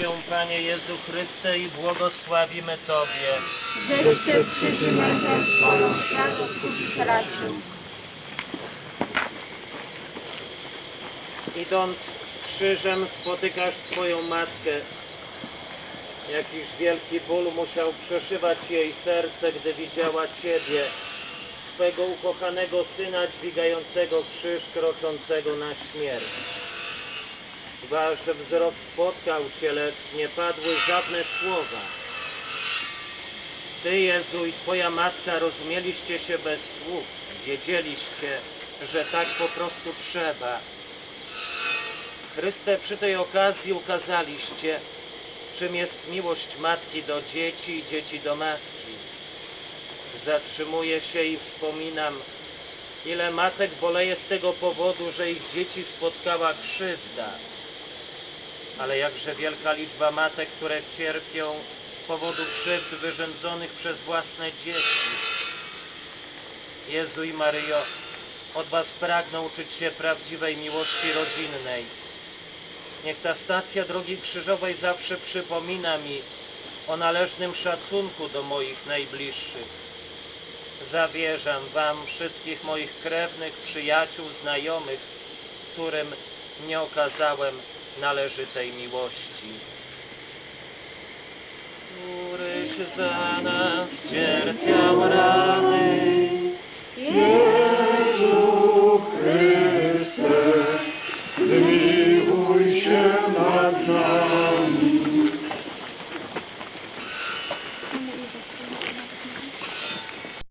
Cię, Panie Jezu Chryste, i błogosławimy Tobie. Swoją świat odkupić raczył. Idąc krzyżem spotykasz swoją matkę. Jakiś wielki ból musiał przeszywać jej serce, gdy widziała Ciebie, swego ukochanego syna dźwigającego krzyż, kroczącego na śmierć. Wasz wzrok spotkał się, lecz nie padły żadne słowa. Ty, Jezu, i Twoja matka rozumieliście się bez słów. Wiedzieliście, że tak po prostu trzeba. Chryste, przy tej okazji ukazaliście, czym jest miłość matki do dzieci i dzieci do matki. Zatrzymuję się i wspominam, ile matek boleje z tego powodu, że ich dzieci spotkała krzywda. Ale jakże wielka liczba matek, które cierpią z powodu krzywd wyrządzonych przez własne dzieci. Jezu i Maryjo, od Was pragnę uczyć się prawdziwej miłości rodzinnej. Niech ta stacja Drogi Krzyżowej zawsze przypomina mi o należnym szacunku do moich najbliższych. Zawierzam Wam wszystkich moich krewnych, przyjaciół, znajomych, którym nie okazałem należytej miłości. Któryś za nas